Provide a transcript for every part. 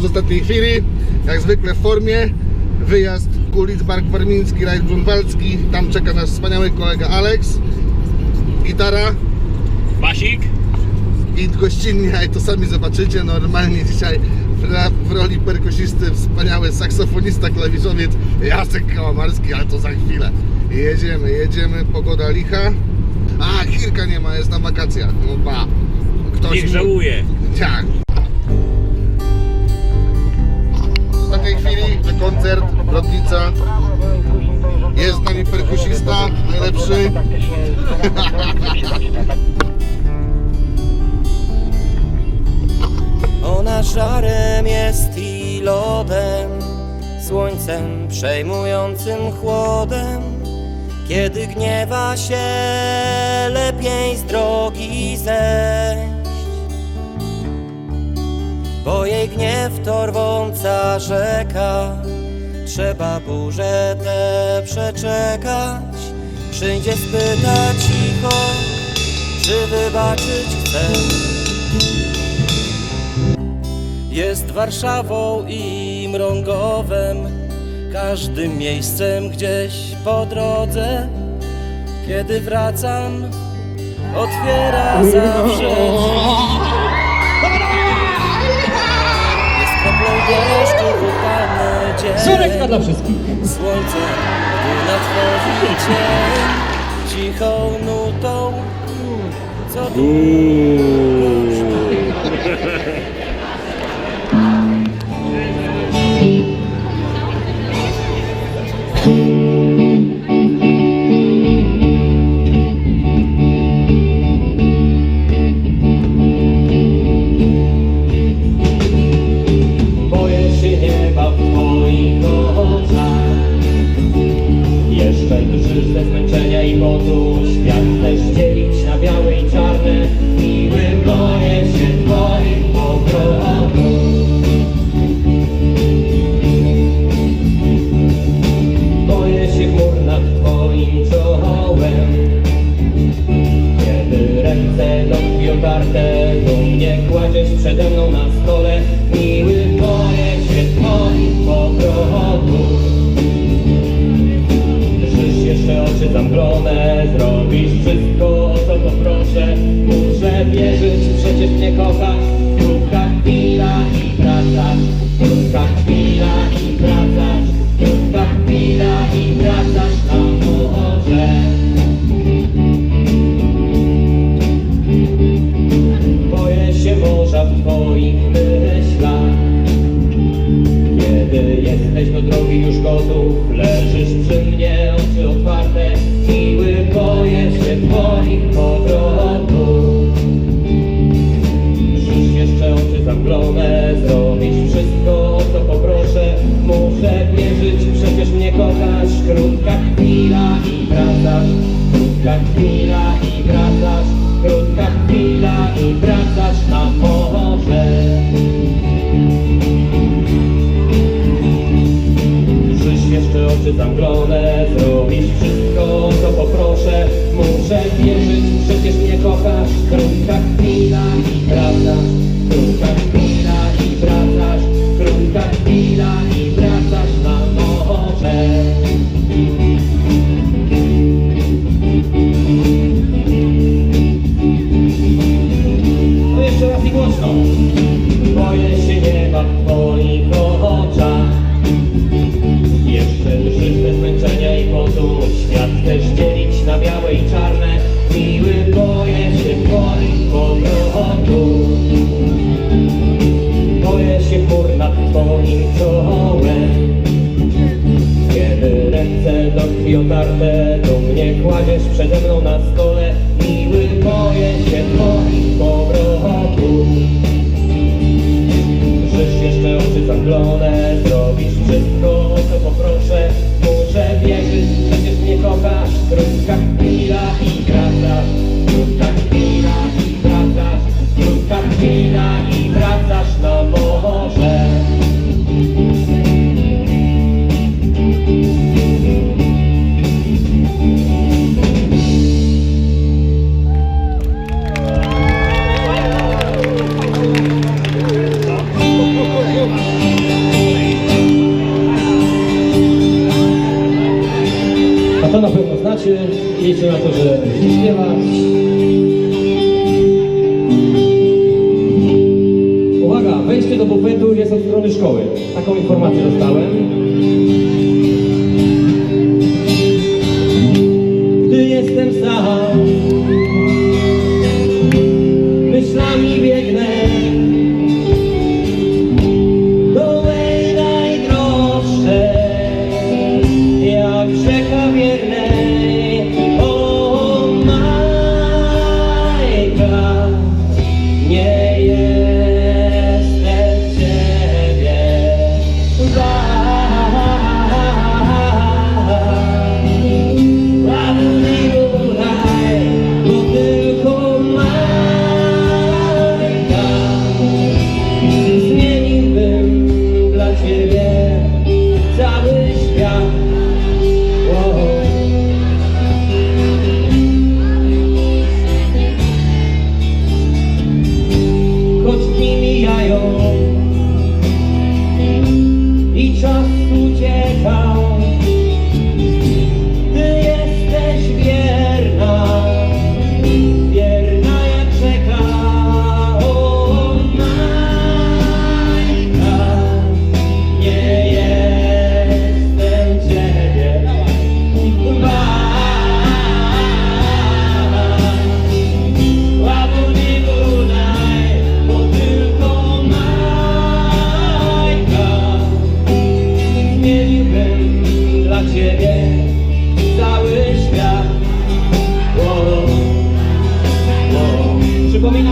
z ostatniej chwili. Jak zwykle w formie. Wyjazd Kulic, Bark Warmiński, Rajd Grunwaldzki. Tam czeka nasz wspaniały kolega Alex. Gitara Basik? i gościnnie, i to sami zobaczycie, normalnie dzisiaj w, roli perkusisty wspaniały saksofonista, klawiszowiec Jacek Kałamarski, ale to za chwilę. Jedziemy, jedziemy, pogoda licha. A, Kirka nie ma, jest na wakacjach. No ba. Ktoś Niech żałuje. Tak. Brodnica. Jest z nami perkusista, najlepszy. Ona żarem jest i lodem, słońcem przejmującym chłodem. Kiedy gniewa się, lepiej z drogi zejść. Bo jej gniew to rwąca rzeka, trzeba burzę tę przeczekać. Przyjdzie spyta cicho, czy wybaczyć chce. Jest Warszawą i Mrągowem, każdym miejscem gdzieś po drodze. Kiedy wracam, otwiera zawsze. Jest kroplą deszczu dzień. Żurek dla wszystkich. Słońce, gdy nadchodzi cień, cichą nutą, co długo zmęczenia i potu Nick Alcock. Kantila Chmur nad twoim czołem. Kiedy ręce do krwi otarte Do mnie kładziesz przede mną na stole Miły boję się twoich powrotów jeszcze oczy zamglone Zrobisz wszystko,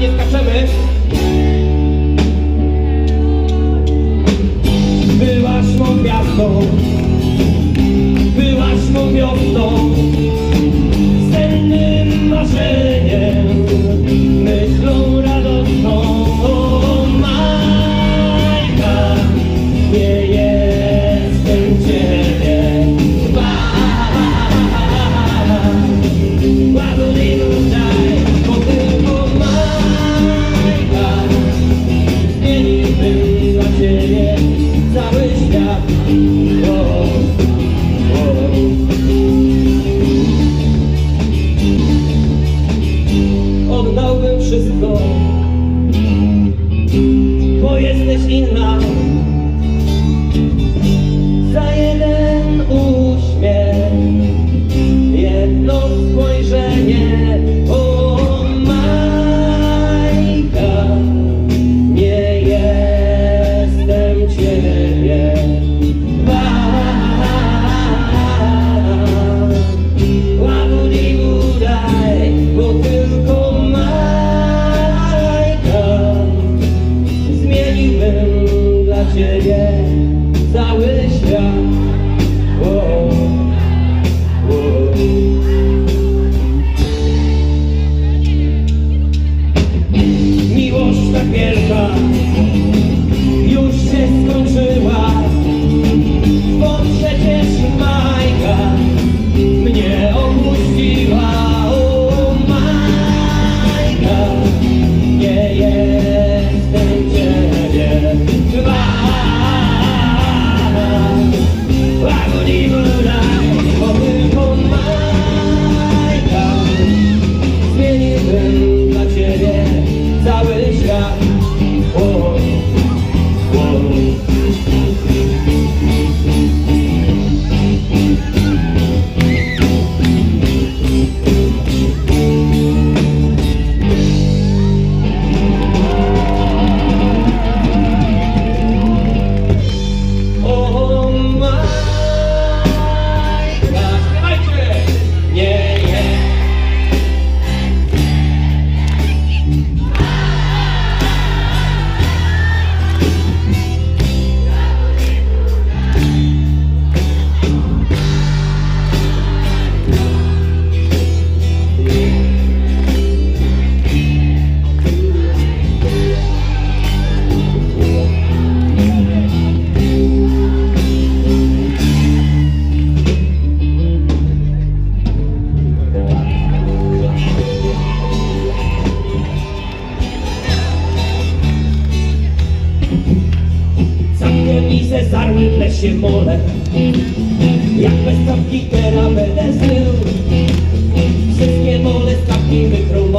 Nie skaczemy. Byłaś mą gwiazdą,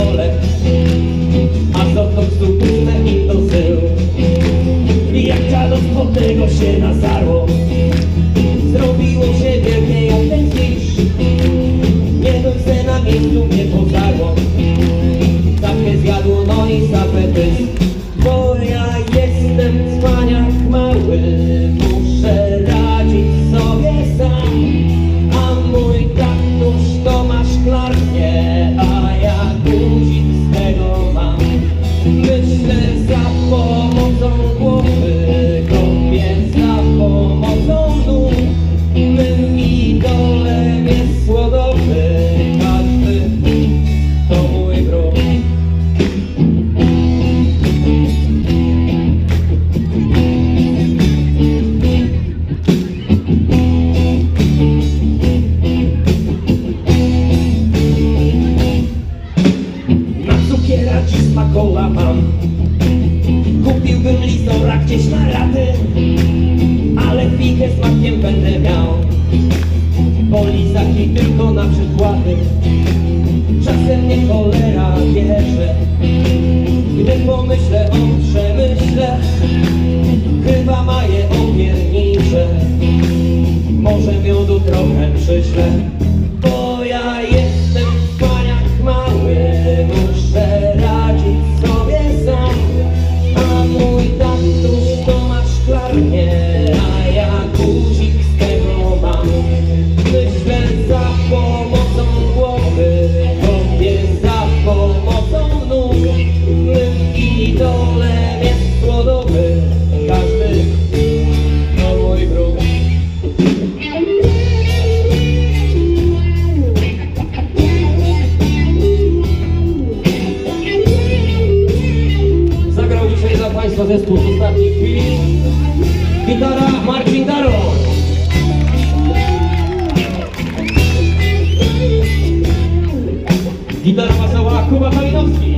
pistolet A co to psu puste i do sył Jak ciało się nazarło. Dobra gdzieś ma rady, ale figę z makiem będę miał. Bo lizaki tylko na przykłady. Czasem nie cholera bierze. Gdy pomyślę o przemyśle Chyba ma je opiernicze Może miodu trochę przyślę. 箱ばかりの隙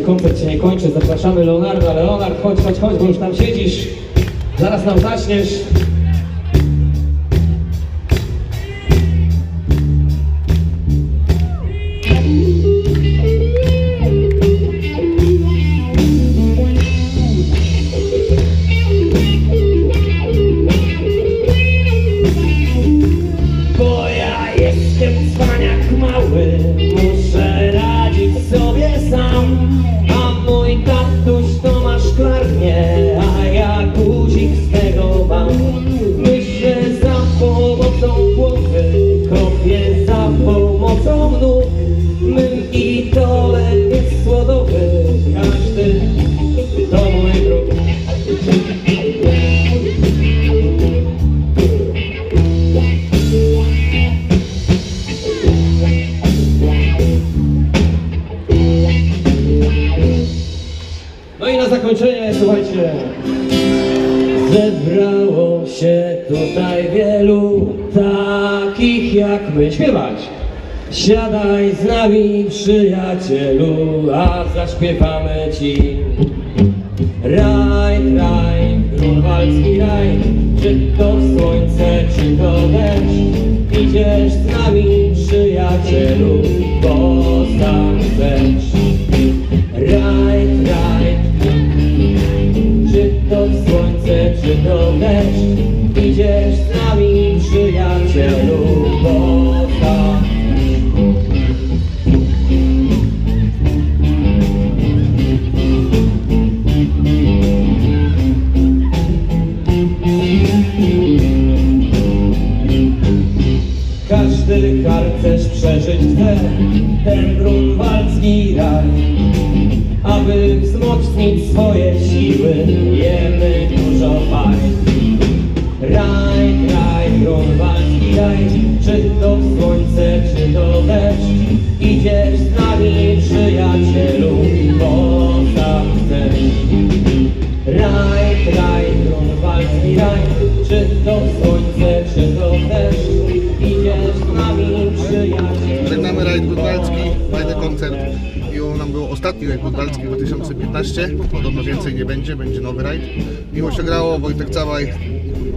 Koncert się nie kończy. Zapraszamy Leonarda. Leonard, chodź, chodź, chodź, bo już tam siedzisz. Zaraz nam zaczniesz. Siadaj z nami przyjacielu, a zaśpiewamy ci. Raj, raj, grunwaldzki raj Czy to słońce, czy to deszcz? Idziesz z nami przyjacielu, bo sam chcesz. Każdy harcerz przeżyć chce ten grunwaldzki raj. Aby wzmocnić swoje siły jemy dużo faj Raj, kraj, grunwaldzki raj Czy to słońce, czy to deszcz. Idziesz z nami przyjacielu, rajd Grunwaldzki, fajny koncert. Miło nam było ostatni rajd Grunwaldzki 2015. Podobno więcej nie będzie, będzie nowy rajd. Miło się grało, Wojtek Całaj,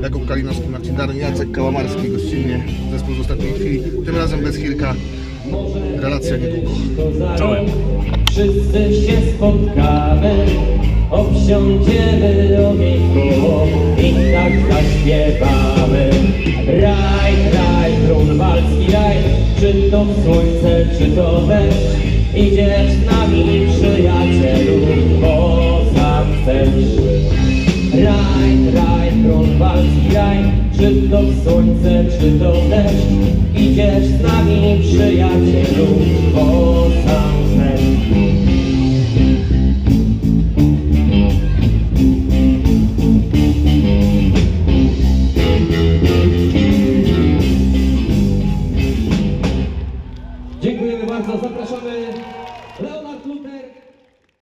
Jakub Kalinowski, Marcin Daryn, Jacek Kałamarski gościnnie, zespół z ostatniej chwili. Tym razem bez Hilka. Relacja niedługo. Czołem. Wszyscy się spotkamy, obsiądziemy ogień koło i tak zaśpiewamy. Raj, raj, grunwaldzki raj, czy to słońce, czy to deszcz, idziesz z nami przyjacielu, bo sam chcesz. Raj, raj, grunwaldzki raj, czy to słońce, czy to deszcz,